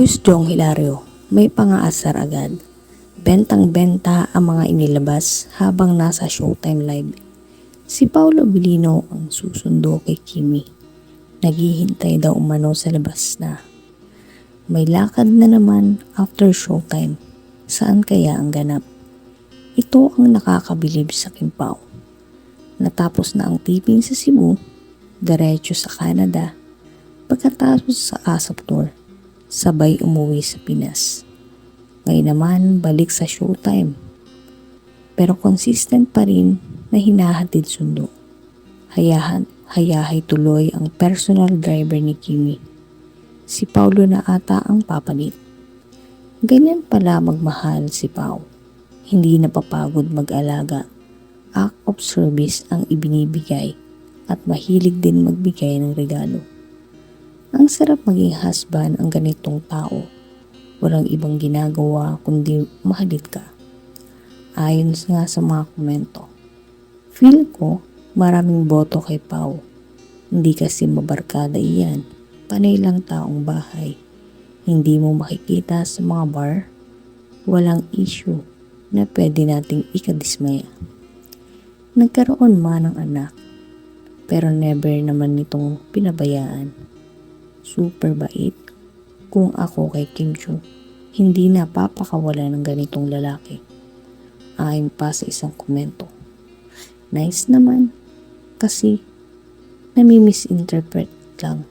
Who's Jong Hilario? May pangaasar agad. Bentang-benta ang mga inilabas habang nasa Showtime Live. Si Paolo Bilino ang susundo kay Kimi. Naghihintay daw umano sa labas na. May lakad na naman after showtime. Saan kaya ang ganap? Ito ang nakakabilib sa Kimpaw. Natapos na ang taping sa Cebu, diretso sa Canada, pagkatapos sa ASAP Tour, sabay umuwi sa Pinas. Ngayon naman, balik sa showtime. Pero consistent pa rin na hinahatid sundo. Hayahan, hayahay tuloy ang personal driver ni Kimi. Si Paulo na ata ang papalit. Ganyan pala magmahal si Pau. Hindi napapagod mag-alaga. Act of service ang ibinibigay at mahilig din magbigay ng regalo. Ang sarap maging husband ang ganitong tao. Walang ibang ginagawa kundi mahalit ka. Ayon nga sa mga komento. Feel ko maraming boto kay Pau. Hindi kasi mabarkada iyan. Panay lang taong bahay. Hindi mo makikita sa mga bar. Walang issue na pwede nating ikadismaya. Nagkaroon man ng anak, pero never naman nitong pinabayaan. Super bait. Kung ako kay Kim Chu, hindi na papakawala ng ganitong lalaki. Ayon pa sa isang komento. Nice naman, kasi nami-misinterpret lang.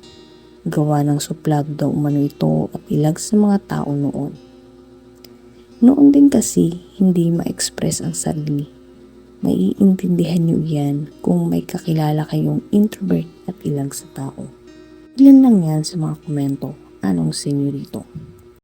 Gawa ng suplag daw umano ito at ilag sa mga tao noon. Noon din kasi hindi ma-express ang sarili. Maiintindihan niyo yan kung may kakilala kayong introvert at ilang sa tao. Ilan lang yan sa mga komento. Anong senyorito?